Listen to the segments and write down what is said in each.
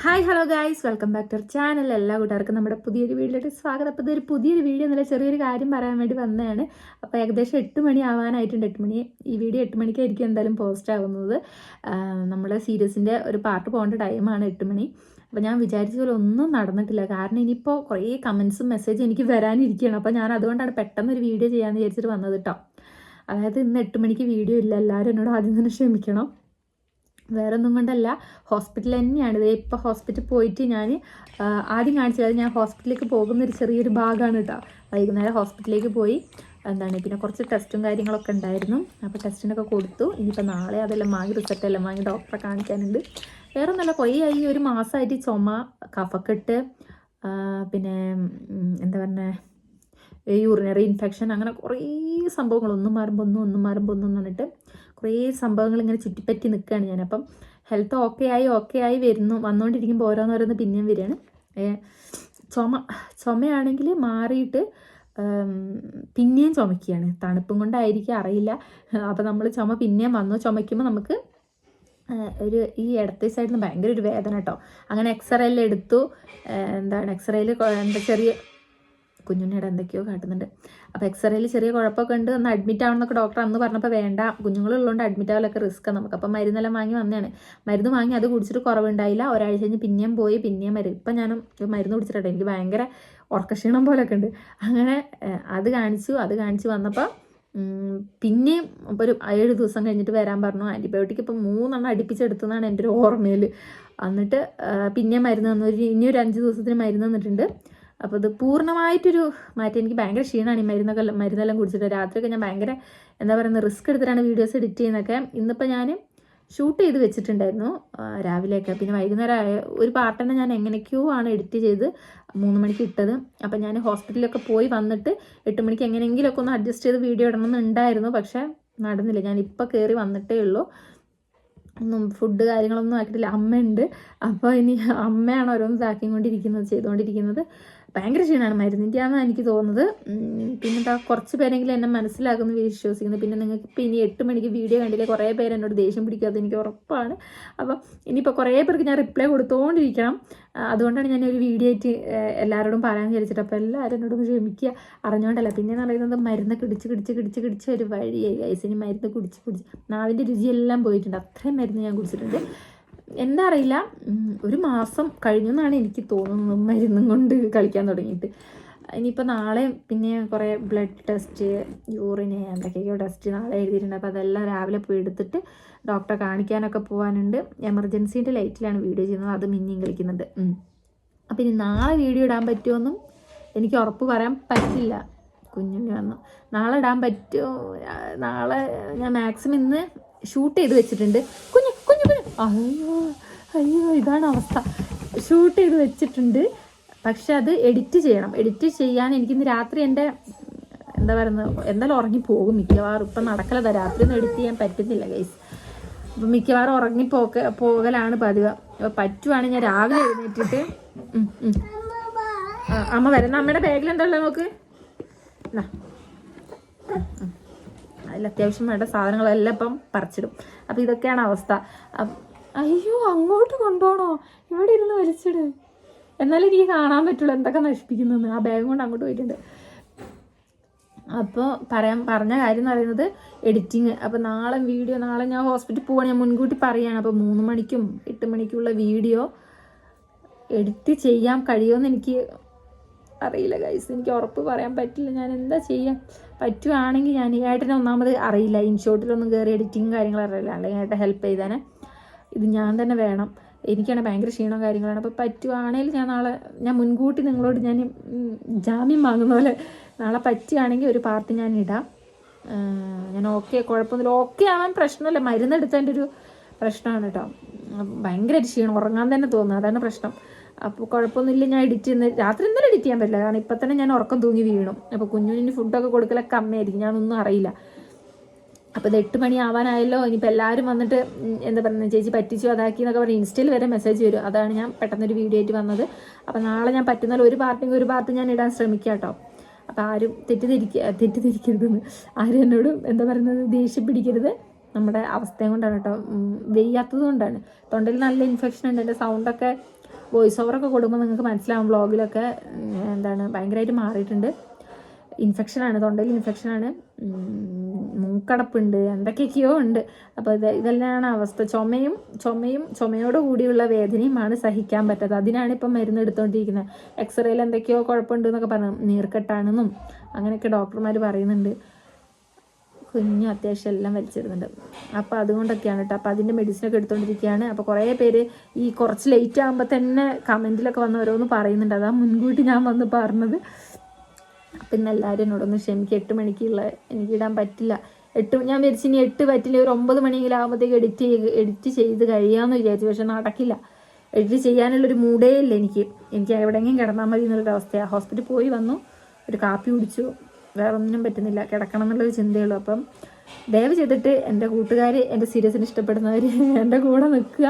Hi hello guys welcome back to channel എല്ലാ കൂട്ടുകാർക്കും നമ്മുടെ പുതിയൊരു വീഡിയോയിലേക്ക് സ്വാഗതം. അപ്പോൾ ഇതൊരു പുതിയൊരു വീഡിയോ എന്നുള്ള ചെറിയൊരു കാര്യം പറയാൻ വേണ്ടി വന്നതാണ്. അപ്പോൾ ഏകദേശം എട്ട് മണി ആവാനായിട്ടുണ്ട്. എട്ട് മണി ഈ വീഡിയോ എട്ട് മണിക്കായിരിക്കും എന്തായാലും പോസ്റ്റ് ആവുന്നത്. നമ്മുടെ സീരീസിന്റെ ഒരു പാർട്ട് പോകേണ്ട ടൈമാണ് എട്ട് മണി. അപ്പോൾ ഞാൻ വിചാരിച്ച പോലെ ഒന്നും നടന്നിട്ടില്ല. കാരണം ഇനിയിപ്പോൾ കുറേ കമൻസും മെസ്സേജും എനിക്ക് വരാനിരിക്കുകയാണ്. അപ്പോൾ ഞാൻ അതുകൊണ്ടാണ് പെട്ടെന്ന് ഒരു വീഡിയോ ചെയ്യാമെന്ന് വിചാരിച്ചിട്ട് വന്നത് കേട്ടോ അതായത് ഇന്ന് എട്ട് മണിക്ക് വീഡിയോ ഇല്ല. എല്ലാവരും എന്നോട് ആദ്യം തന്നെ ക്ഷമിക്കണം. വേറെ ഒന്നും കൊണ്ടല്ല. ഹോസ്പിറ്റൽ തന്നെയാണ്. ഇത് ഇപ്പോൾ ഹോസ്പിറ്റലിൽ പോയിട്ട് ഞാൻ ആദ്യം കാണിച്ചത് ഞാൻ ഹോസ്പിറ്റലിലേക്ക് പോകുന്ന ഒരു ചെറിയൊരു ഭാഗമാണ് കേട്ടോ വൈകുന്നേരം ഹോസ്പിറ്റലിലേക്ക് പോയി. എന്താണ് പിന്നെ കുറച്ച് ടെസ്റ്റും കാര്യങ്ങളൊക്കെ ഉണ്ടായിരുന്നു. അപ്പോൾ ടെസ്റ്റിനൊക്കെ കൊടുത്തു. ഇനിയിപ്പോൾ നാളെ അതെല്ലാം വാങ്ങി റിസൾട്ട് എല്ലാം വാങ്ങി ഡോക്ടറെ കാണിക്കാനുണ്ട്. വേറെ ഒന്നല്ല കുറേ ആയി. ഒരു മാസമായിട്ട് ചുമ കഫക്കെട്ട് പിന്നെ എന്താ പറഞ്ഞ യൂറിനറി ഇൻഫെക്ഷൻ അങ്ങനെ കുറേ സംഭവങ്ങൾ ഒന്നും മാറുമ്പോൾ ഒന്നും ഒന്നും മാറുമ്പോൾ ഒന്നും എന്ന് പറഞ്ഞിട്ട് കുറേ സംഭവങ്ങൾ ഇങ്ങനെ ചുറ്റിപ്പറ്റി നിൽക്കുകയാണ് ഞാൻ. അപ്പം ഹെൽത്ത് ഓക്കെ ആയി ഓക്കെ ആയി വരുന്നു. വന്നുകൊണ്ടിരിക്കുമ്പോൾ ഓരോന്നോരോന്ന് പിന്നെയും വരികയാണ്. ചുമ ചുമയാണെങ്കിൽ മാറിയിട്ട് പിന്നെയും ചുമക്കുകയാണ് തണുപ്പും കൊണ്ടായിരിക്കും അറിയില്ല. അപ്പോൾ നമ്മൾ ചുമ പിന്നെയും വന്നു. ചുമയ്ക്കുമ്പോൾ നമുക്ക് ഒരു ഈ ഇടത്തെ സൈഡിൽ നിന്ന് ഭയങ്കര ഒരു വേദന കേട്ടോ അങ്ങനെ എക്സ്റേ എല്ലാം എടുത്തു. എന്താണ് എക്സ്റേയിൽ എന്താ ചെറിയ കുഞ്ഞുണ്ണിയുടെ എന്തൊക്കെയോ കാട്ടുന്നുണ്ട്. അപ്പോൾ എക്സ്റേയിൽ ചെറിയ കുഴപ്പമൊക്കെ ഉണ്ട്. ഒന്ന് അഡ്മിറ്റ് ആവണമെന്നൊക്കെ ഡോക്ടർ അന്ന് പറഞ്ഞപ്പോൾ വേണ്ട. കുഞ്ഞുങ്ങളുള്ളതുകൊണ്ട് അഡ്മിറ്റ് ആവലൊക്കെ റിസ്ക് നമുക്ക് അപ്പം മരുന്നെല്ലാം വാങ്ങി വന്നതാണ്. മരുന്ന് വാങ്ങി അത് കുടിച്ചിട്ട് കുറവുണ്ടായില്ല. ഒരാഴ്ച കഴിഞ്ഞ് പിന്നെയും പോയി പിന്നെയും മരുന്ന്. ഇപ്പം ഞാനും മരുന്ന് കുടിച്ചിട്ടുണ്ട്. എനിക്ക് ഭയങ്കര ഉറക്കക്ഷീണം പോലൊക്കെ ഉണ്ട്. അങ്ങനെ അത് കാണിച്ചു. അത് കാണിച്ചു വന്നപ്പോൾ പിന്നെയും ഒരു ഏഴ് ദിവസം കഴിഞ്ഞിട്ട് വരാൻ പറഞ്ഞു. ആന്റിബയോട്ടിക് ഇപ്പം മൂന്നെണ്ണം അടുപ്പിച്ചെടുത്തതാണ് എന്റെ ഒരു ഓർമ്മയിൽ എന്നിട്ട് പിന്നെ മരുന്ന് തന്നു. ഒരു അഞ്ച് ദിവസത്തിന് മരുന്ന് തന്നിട്ടുണ്ട്. അപ്പോൾ ഇത് പൂർണമായിട്ടൊരു മാറ്റം എനിക്ക് ഭയങ്കര ക്ഷീണമാണ് ഈ മരുന്നൊക്കെ മരുന്നെല്ലാം കുടിച്ചിട്ട്. രാത്രിയൊക്കെ ഞാൻ ഭയങ്കര എന്താ പറയുന്നത് റിസ്ക് എടുത്തിട്ടാണ് വീഡിയോസ് എഡിറ്റ് ചെയ്യുന്നതൊക്കെ. ഇന്നിപ്പോൾ ഞാൻ ഷൂട്ട് ചെയ്ത് വെച്ചിട്ടുണ്ടായിരുന്നു രാവിലെയൊക്കെ. പിന്നെ വൈകുന്നേരം ഒരു പാർട്ട് തന്നെ ഞാൻ എങ്ങനെയൊക്കെയോ ആണ് എഡിറ്റ് ചെയ്ത് മൂന്ന് മണിക്ക് ഇട്ടത്. അപ്പം ഞാൻ ഹോസ്പിറ്റലിലൊക്കെ പോയി വന്നിട്ട് എട്ട് മണിക്ക് എങ്ങനെയെങ്കിലുമൊക്കെ ഒന്ന് അഡ്ജസ്റ്റ് ചെയ്ത് വീഡിയോ ഇടണമെന്നുണ്ടായിരുന്നു. പക്ഷേ നടന്നില്ല. ഞാൻ ഇപ്പോൾ കയറി വന്നിട്ടേ ഉള്ളൂ. ഒന്നും ഫുഡ് കാര്യങ്ങളൊന്നും ആക്കിയിട്ടില്ല. അമ്മയുണ്ട്. അപ്പോൾ ഇനി അമ്മയാണ് ഓരോന്ന് ഇതാക്കിക്കൊണ്ടിരിക്കുന്നത് ചെയ്തുകൊണ്ടിരിക്കുന്നത് ഭയങ്കര ക്ഷീണമാണ് മരുന്നിന്റെ ആണെന്നാണ് എനിക്ക് തോന്നുന്നത്. പിന്നെന്താ കുറച്ച് പേരെങ്കിലും എന്നെ മനസ്സിലാക്കുന്നു വിശ്വസിക്കുന്നു. പിന്നെ നിങ്ങൾക്ക് ഇപ്പോൾ ഇനി എട്ട് മണിക്ക് വീഡിയോ കണ്ടില്ലേ? കുറേ പേര് എന്നോട് ദേഷ്യം പിടിക്കാതെ എനിക്ക് ഉറപ്പാണ്. അപ്പം ഇനിയിപ്പോൾ കുറേ പേർക്ക് ഞാൻ റിപ്ലൈ കൊടുത്തുകൊണ്ടിരിക്കണം അതുകൊണ്ടാണ് ഞാൻ ഒരു വീഡിയോ ആയിട്ട് എല്ലാവരോടും പറയാൻ വിചാരിച്ചിട്ട് അപ്പോൾ എല്ലാവരും എന്നോടൊന്ന് ക്ഷമിക്കുക. അറിഞ്ഞുകൊണ്ടല്ല പിന്നെ എന്ന് പറയുന്നത് മരുന്ന് കിടിച്ച് കിടിച്ച് കിടിച്ച് കിടിച്ച് ഒരു വഴിയായി. ഗൈസിന് മരുന്ന് കുടിച്ച് കുടിച്ച്. നാവിന്റെ രുചിയെല്ലാം പോയിട്ടുണ്ട്. അത്രയും മരുന്ന് ഞാൻ കുടിച്ചിട്ടുണ്ട്. എന്താ അറിയില്ല. ഒരു മാസം കഴിഞ്ഞു എന്നാണ് എനിക്ക് തോന്നുന്നത് മരുന്നും കൊണ്ട് കളിക്കാൻ തുടങ്ങിയിട്ട്. ഇനിയിപ്പോൾ നാളെ പിന്നെ കുറേ ബ്ലഡ് ടെസ്റ്റ് യൂറിന് എന്തൊക്കെയോ ടെസ്റ്റ് നാളെ എഴുതിയിട്ടുണ്ട്. അപ്പോൾ അതെല്ലാം രാവിലെ പോയി എടുത്തിട്ട് ഡോക്ടറെ കാണിക്കാനൊക്കെ പോകാനുണ്ട് എമർജൻസീന്റെ ലൈറ്റിലാണ് വീഡിയോ ചെയ്യുന്നത്. അത് മിന്നിയും കളിക്കുന്നുണ്ട് അപ്പം ഇനി നാളെ വീഡിയോ ഇടാൻ പറ്റുമെന്നും എനിക്ക് ഉറപ്പ് പറയാൻ പറ്റില്ല. കുഞ്ഞുണ്ണി വന്നു. നാളെ ഇടാൻ പറ്റുമോ? നാളെ ഞാൻ മാക്സിമം ഇന്ന് ഷൂട്ട് ചെയ്ത് വെച്ചിട്ടുണ്ട്. കുഞ്ഞു കുഞ്ഞു അയ്യോ അയ്യോ ഇതാണ് അവസ്ഥ. ഷൂട്ട് ചെയ്ത് വെച്ചിട്ടുണ്ട്. പക്ഷെ അത് എഡിറ്റ് ചെയ്യണം. എഡിറ്റ് ചെയ്യാൻ എനിക്കിന്ന് രാത്രി എന്റെ എന്താ പറയുന്നത് എന്തായാലും ഉറങ്ങി പോകും മിക്കവാറും. ഇപ്പം നടക്കലതാ. രാത്രി ഒന്നും എഡിറ്റ് ചെയ്യാൻ പറ്റുന്നില്ല ഗൈസ് അപ്പം മിക്കവാറും ഉറങ്ങി പോക പോകലാണ് പതിവ്. അപ്പോൾ പറ്റുവാണെങ്കിൽ ഞാൻ രാവിലെ എഴുന്നേറ്റിട്ട്. അമ്മ വരുന്ന അമ്മയുടെ ബാഗിൽ എന്താ ഉള്ളത് നോക്ക് എന്നാ അതിൽ അത്യാവശ്യം വേണ്ട സാധനങ്ങളെല്ലാം ഇപ്പം പറിച്ചിടും. അപ്പം ഇതൊക്കെയാണ് അവസ്ഥ. അയ്യോ അങ്ങോട്ട് കൊണ്ടുപോകണോ ഇവിടെ ഇരുന്ന് വലിച്ചിട്. എന്നാലും എനിക്ക് കാണാൻ പറ്റുള്ളൂ എന്തൊക്കെ നശിപ്പിക്കുന്നു ആ ബാഗ് കൊണ്ട് അങ്ങോട്ട് പോയിട്ടുണ്ട്. അപ്പോൾ പറയാൻ പറഞ്ഞ കാര്യം എന്ന് പറയുന്നത് എഡിറ്റിങ് അപ്പോൾ നാളെ വീഡിയോ നാളെ ഞാൻ ഹോസ്പിറ്റലിൽ പോവാണ്. ഞാൻ മുൻകൂട്ടി പറയുകയാണ് അപ്പോൾ മൂന്ന് മണിക്കും എട്ട് മണിക്കുള്ള വീഡിയോ എഡിറ്റ് ചെയ്യാൻ കഴിയുമെന്ന് എനിക്ക് അറിയില്ല ഗൈസ് എനിക്ക് ഉറപ്പ് പറയാൻ പറ്റില്ല. ഞാൻ എന്താ ചെയ്യാൻ പറ്റുവാണെങ്കിൽ ഞാൻ ഏട്ടനെ ഒന്നാമത് അറിയില്ല. ഇൻഷോട്ടിലൊന്നും കയറി എഡിറ്റിങ് കാര്യങ്ങൾ അറിയില്ല. അല്ലെങ്കിൽ ഏട്ടൻ ഹെൽപ്പ് ചെയ്താനെ. ഇത് ഞാൻ തന്നെ വേണം. എനിക്കാണ് ഭയങ്കര ക്ഷീണം കാര്യങ്ങളാണ്. അപ്പോൾ പറ്റുവാണെങ്കിൽ ഞാൻ നാളെ ഞാൻ മുൻകൂട്ടി നിങ്ങളോട് ഞാൻ ജാമ്യം വാങ്ങുന്ന പോലെ നാളെ പറ്റുകയാണെങ്കിൽ ഒരു പാർട്ടി ഞാൻ ഇടാം. ഞാൻ ഓക്കെ കുഴപ്പമൊന്നുമില്ല. ഓക്കെ ആവാൻ പ്രശ്നമില്ല. മരുന്നെടുത്തതിന്റെ ഒരു പ്രശ്നമാണ് കേട്ടോ. ഭയങ്കര ക്ഷീണം. ഉറങ്ങാൻ തന്നെ തോന്നുന്നു. അതാണ് പ്രശ്നം. അപ്പോൾ കുഴപ്പമൊന്നുമില്ല ഞാൻ എഡിറ്റ് ചെയ്യുന്ന രാത്രി ഇന്നലെ എഡിറ്റ് ചെയ്യാൻ പറ്റില്ല. കാരണം ഇപ്പം തന്നെ ഞാൻ ഉറക്കം തൂങ്ങി വീണു. അപ്പോൾ കുഞ്ഞുഞ്ഞിന് ഫുഡൊക്കെ കൊടുക്കലൊക്കെ അമ്മയായിരിക്കും. ഞാനൊന്നും അറിയില്ല. അപ്പോൾ ഇത് എട്ട് മണി ആവാനായല്ലോ. ഇനിയിപ്പോൾ എല്ലാവരും വന്നിട്ട് എന്താ പറയുക ചേച്ചി പറ്റിച്ചു അതാക്കി എന്നൊക്കെ പറഞ്ഞ് ഇൻസ്റ്റയിൽ വരെ മെസ്സേജ് വരും. അതാണ് ഞാൻ പെട്ടെന്നൊരു വീഡിയോ ആയിട്ട് വന്നത്. അപ്പോൾ നാളെ ഞാൻ പറ്റുന്ന ഒരു പാർട്ടിങ് ഒരു പാർട്ടി ഞാൻ ഇടാൻ ശ്രമിക്കാം കേട്ടോ അപ്പോൾ ആരും തെറ്റിദ്ധരിക്കുക തെറ്റിദ്ധരിക്കരുതെന്ന്. ആരും എന്നോട് എന്താ പറയുന്നത് ദേഷ്യം പിടിക്കരുത്. നമ്മുടെ അവസ്ഥയും കൊണ്ടാണ് കേട്ടോ. വെയ്യാത്തത് കൊണ്ടാണ്. തൊണ്ടയിൽ നല്ല ഇൻഫെക്ഷൻ ഉണ്ട്. എന്റെ സൗണ്ടൊക്കെ വോയിസ് ഓവറൊക്കെ കൊടുക്കുമ്പോൾ നിങ്ങൾക്ക് മനസ്സിലാവും. വ്ളോഗിലൊക്കെ എന്താണ് ഭയങ്കരമായിട്ട് മാറിയിട്ടുണ്ട്. ഇൻഫെക്ഷനാണ് തൊണ്ടയിൽ ഇൻഫെക്ഷനാണ് മൂക്കടപ്പുണ്ട്. എന്തൊക്കെയൊക്കെയോ ഉണ്ട്. അപ്പോൾ ഇത് ഇതെല്ലാമാണ് അവസ്ഥ. ചുമയും ചുമയും ചുമയോട് കൂടിയുള്ള വേദനയുമാണ് സഹിക്കാൻ പറ്റാത്തത്. അതിനാണ് ഇപ്പം മരുന്ന് എടുത്തുകൊണ്ടിരിക്കുന്നത് എക്സ്റേയിൽ എന്തൊക്കെയോ കുഴപ്പമുണ്ട് എന്നൊക്കെ പറഞ്ഞു. നീർക്കെട്ടാണെന്നും അങ്ങനെയൊക്കെ ഡോക്ടർമാർ പറയുന്നുണ്ട്. കുഞ്ഞു അത്യാവശ്യം എല്ലാം വലിച്ചിടുന്നുണ്ട് അപ്പോൾ അതുകൊണ്ടൊക്കെയാണ് കേട്ടോ. അപ്പോൾ അതിന്റെ മെഡിസിനൊക്കെ എടുത്തുകൊണ്ടിരിക്കുകയാണ് അപ്പോൾ കുറേ പേര് ഈ കുറച്ച് ലേറ്റ് ആകുമ്പോൾ തന്നെ കമന്റിലൊക്കെ വന്ന് ഓരോന്ന് പറയുന്നുണ്ട്. അതാ മുൻകൂട്ടി ഞാൻ വന്ന് പറഞ്ഞത്. പിന്നെ എല്ലാവരും എന്നോടൊന്ന് ക്ഷമിക്കുക എട്ട് മണിക്കുള്ള എനിക്ക് ഇടാൻ പറ്റില്ല. എട്ട് ഞാൻ വിചാരിച്ചു ഇനി എട്ട് പറ്റില്ല. ഒരു ഒമ്പത് മണിയെങ്കിലും ആകുമ്പോഴത്തേക്ക് എഡിറ്റ് ചെയ്ത് എഡിറ്റ് ചെയ്ത് കഴിയാമെന്ന് വിചാരിച്ചു. പക്ഷെ നടക്കില്ല. എഡിറ്റ് ചെയ്യാനുള്ളൊരു മൂഡേ ഇല്ല എനിക്ക്. എനിക്ക് എവിടെയെങ്കിലും കിടന്നാൽ മതി എന്നുള്ളൊരു അവസ്ഥയാണ് ഹോസ്പിറ്റലിൽ പോയി വന്നു. ഒരു കാപ്പി കുടിച്ചു. വേറെ പറ്റുന്നില്ല. കിടക്കണം എന്നുള്ളൊരു ചിന്തയുള്ളൂ അപ്പം ദയവ് ചെയ്തിട്ട് എന്റെ കൂട്ടുകാർ എന്റെ സീരിയസിന് ഇഷ്ടപ്പെടുന്നവർ എന്റെ കൂടെ നിൽക്കുക.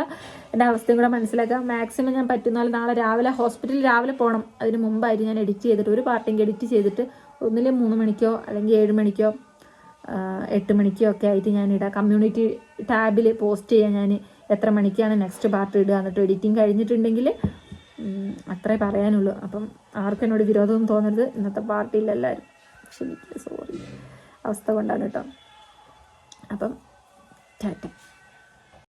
എന്റെ അവസ്ഥയും കൂടെ മനസ്സിലാക്കുക. മാക്സിമം ഞാൻ പറ്റുന്നാൽ നാളെ രാവിലെ ഹോസ്പിറ്റലിൽ രാവിലെ പോകണം. അതിന് മുമ്പായിരിക്കും ഞാൻ എഡിറ്റ് ചെയ്തിട്ട് ഒരു പാർട്ടിങ് എഡിറ്റ് ചെയ്തിട്ട് ഒന്നിലെ മൂന്ന് മണിക്കോ അല്ലെങ്കിൽ ഏഴ് മണിക്കോ എട്ട് മണിക്കോ ഒക്കെ ആയിട്ട് ഞാൻ ഇടാം. കമ്മ്യൂണിറ്റി ടാബിൽ പോസ്റ്റ് ചെയ്യാൻ ഞാൻ എത്ര മണിക്കാണ് നെക്സ്റ്റ് പാർട്ട് ഇടുക എന്നിട്ട് എഡിറ്റിംഗ് കഴിഞ്ഞിട്ടുണ്ടെങ്കിൽ അത്രേ പറയാനുള്ളൂ. അപ്പം ആർക്കും എന്നോട് വിരോധമൊന്നും തോന്നരുത്. ഇന്നത്തെ പാർട്ടിയിൽ എല്ലാവരും ക്ഷമിക്കുക സോറി അവസ്ഥ കൊണ്ടാണ് കേട്ടോ. അപ്പം ടാറ്റ.